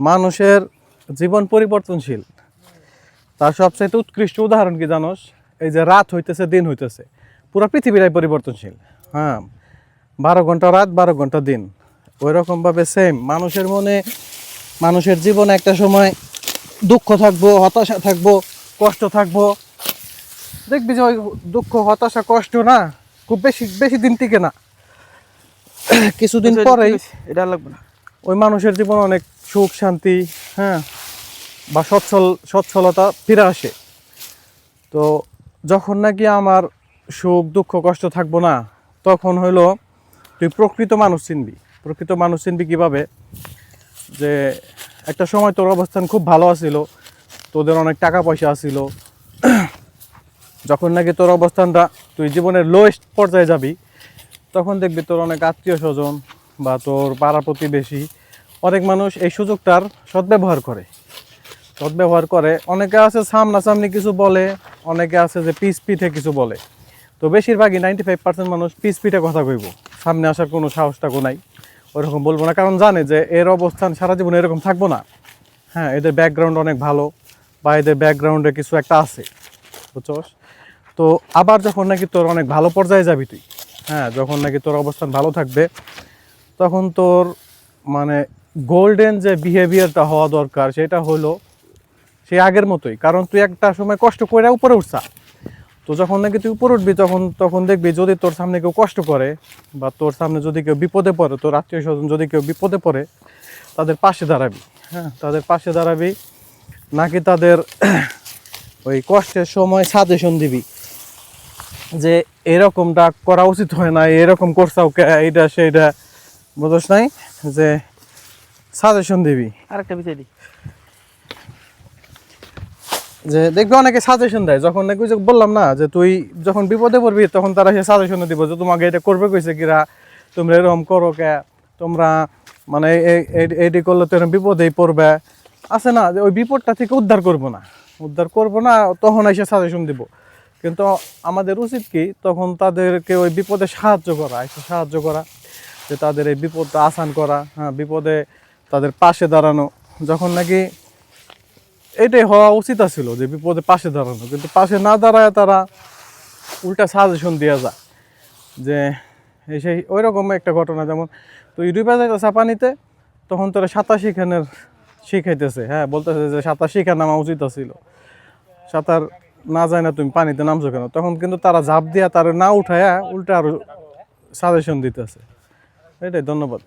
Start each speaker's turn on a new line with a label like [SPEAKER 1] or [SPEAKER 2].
[SPEAKER 1] মানুষের জীবন পরিবর্তনশীল। তার সবচাইতে উৎকৃষ্ট উদাহরণ কি জানোস? এই যে রাত হইতেছে দিন হইতেছে। পুরো পৃথিবীরাই পরিবর্তনশীল। হ্যাঁ বারো ঘণ্টা রাত বারো ঘণ্টা দিন। ওই রকমভাবে সেম মানুষের মনে মানুষের জীবনে একটা সময় দুঃখ থাকব হতাশা থাকব কষ্ট থাকব। দেখবি যে ওই দুঃখ হতাশা কষ্ট না খুব বেশি বেশি দিন টিকে না। কিছুদিন পরেই
[SPEAKER 2] এটা লাগবে না।
[SPEAKER 1] ওই মানুষের জীবনে অনেক সুখ, শান্তি হ্যাঁ বা সচ্ছল, সচ্ছলতা ফিরে আসে। তো যখন নাকি আমার সুখ, দুঃখ, কষ্ট থাকব না, তখন হইল, তুই প্রকৃত মানুষ চিনবি। প্রকৃত মানুষ চিনবি কীভাবে? যে একটা সময় তোর অবস্থান খুব ভালো আছিল, তোদের অনেক টাকা পয়সা আছিল। যখন নাকি তোর অবস্থানটা তুই জীবনের লোয়েস্ট পর্যায়ে যাবি, তখন দেখবি তোর অনেক আত্মীয় স্বজন বা তোর পাড়া প্রতিবেশী অনেক মানুষ এই সুযোগটার সদ্ব্যবহার করে। সদ্ব্যবহার করে। অনেকে আছে সামনাসামনি কিছু বলে, অনেকে আছে যে পিস পিঠে কিছু বলে। তো বেশিরভাগই নাইনটি ফাইভ পার্সেন্ট মানুষ পিস পিঠে কথা কইব। সামনে আসার কোনো সাহসটাকও নাই। ওরকম বলব না। কারণ জানে যে এর অবস্থান সারা জীবন এরকম থাকব না। হ্যাঁ এদের ব্যাকগ্রাউন্ড অনেক ভালো বা এদের ব্যাকগ্রাউন্ডে কিছু একটা আছে। বুঝছস তো আবার যখন নাকি তোর অনেক ভালো পর্যায়ে যাবি তুই হ্যাঁ যখন নাকি তোর অবস্থান ভালো থাকবে, তখন তোর মানে গোল্ডেন যে বিহেভিয়ারটা হওয়া দরকার, সেটা হলো সে আগের মতোই। কারণ তুই একটা সময় কষ্ট করে উপরে উঠছা। তো যখন নাকি তুই উপরে উঠবি, তখন তখন দেখবি যদি তোর সামনে কেউ কষ্ট করে বা তোর সামনে যদি কেউ বিপদে পড়ে, তোর আত্মীয় স্বজন যদি কেউ বিপদে পড়ে, তাদের পাশে দাঁড়াবি হ্যাঁ? তাদের পাশে দাঁড়াবি, নাকি তাদের ওই কষ্টের সময় সাজেশন দিবি যে এরকমটা করা উচিত হয় না এরকম করছাও এইটা, সেইটা বুঝোস নাই? যে সাজেশন দিবি।
[SPEAKER 2] আরেকটা বিচাই দি
[SPEAKER 1] যে দেখবে অনেকে সাজেশন দেয় যখন নাকি যে বললাম না যে তুই যখন বিপদে পড়বি তখন তারা সে সাজেশন দিব যে তোমাকে এটা করবে কইছে কিরা তোমরা এরকম করো কে তোমরা মানে এইটি করলে তো এরকম বিপদেই পড়বে। আছে না যে ওই বিপদটা থেকে উদ্ধার করব না। উদ্ধার করব না তখন এসে সাজেশন দিব। কিন্তু আমাদের উচিত কি তখন তাদেরকে ওই বিপদে সাহায্য করা এসে সাহায্য করা যে তাদের এই বিপদটা আসান করা হ্যাঁ বিপদে তাদের পাশে দাঁড়ানো, যখন নাকি এটাই হওয়া উচিত ছিল যে বিপদে পাশে দাঁড়ানো। কিন্তু পাশে না দাঁড়ায় তারা উল্টা সাজেশন দেওয়া যায় যে এই সেই ওই রকম একটা ঘটনা যেমন তুই ডুবে যাইতেছে পানিতে তখন তারা সাঁতার শিখানোর শিখাইতেছে হ্যাঁ বলতেছে যে সাঁতার শিখা নামা উচিত ছিল সাঁতার না যায় না, তুমি পানিতে নামছো কেন? তখন কিন্তু তারা ঝাঁপ দিয়া তারা না উঠায়া উল্টা আরও সাজেশন দিতেছে। এটাই ধন্যবাদ।